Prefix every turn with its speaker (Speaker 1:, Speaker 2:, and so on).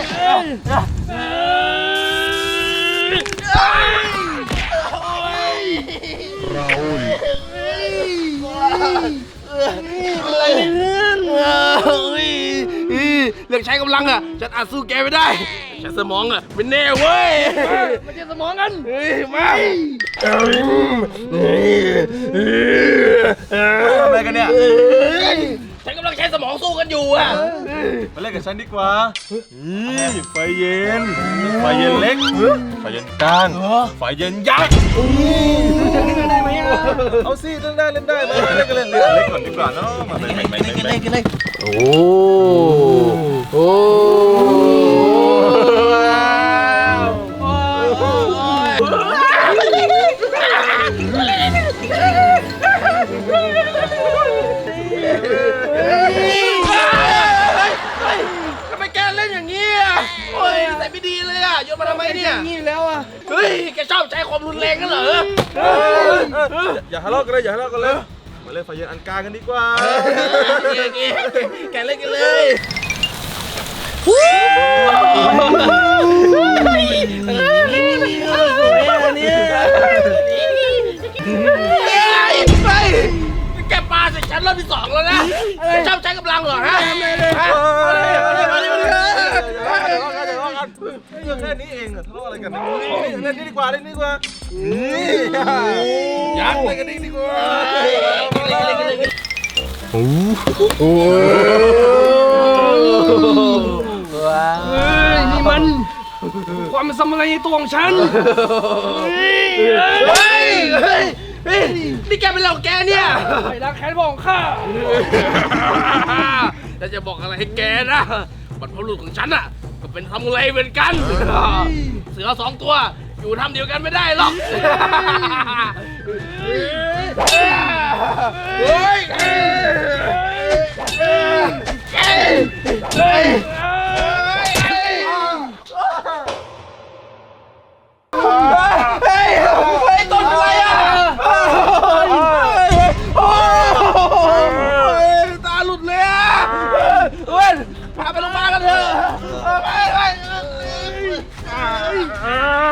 Speaker 1: รเนี่เลือกใช้กำลังอะ ฉันอาจสู้แกไม่ได้ ฉันสมองอะ เป็นแน่เว้ย
Speaker 2: มันจะสมองกัน
Speaker 1: เมา
Speaker 3: อะไรกันเนี่ย
Speaker 1: ฉันกำลังใช้สมองสู้กันอยู่อะ
Speaker 3: มาเล่นกับฉันดีกว่านี่ไฟเย็น ไฟเย็นเล็ก ไฟเย็นกลาง ไฟเย็นยักษ์เอาสิเล่นได้เล่นได้มาเล่นกันเล่นเล่นเล็กก่อนดีกว่าเนาะมาไปไปไปไปไป
Speaker 1: โอ้ ยอะโยนมาทำไมเนี่ย
Speaker 2: นี่แล้วอะ
Speaker 1: เฮ้ย แกชอบใช้ความรุนแรงกันเหรอ
Speaker 3: อย่าทะเลาะกันเลยอย่าทะเลาะกันเลย มาเล่นไฟเย็นอันกลางกันดีกว่า
Speaker 1: แกเล่นกันเลยไปแกปาใส่ฉันรอบที่สองแล้วนะชอบใช้กำลังเหรอฮะฮะ เรื่
Speaker 3: องแค่นี้เองอะทะเลาะอะไรกันเล่นนี่ดีกว่าเล่นนี่ดีกว่านี่
Speaker 1: ยักษ์เลยกันดีกว่าโอ้โห
Speaker 2: เฮ้ยนี่มัน ความเป็นสมุไรในตัวของฉัน
Speaker 1: เฮ้ยเฮ้ยเฮ้ยนี่แกเป็นเหล่าแกเนี่ย
Speaker 2: ไปรักแค้นพ่อของข้า
Speaker 1: แต่จะบอกอะไรให้แกนะบรรพบุรุษของฉันอะ ก็เป็นทำอะไรเหมือนกัน เสือสองตัว อยู่ทำเดียวกันไม่ได้หรอก เฮ้ยเฮ้ยเฮ้ย Ah!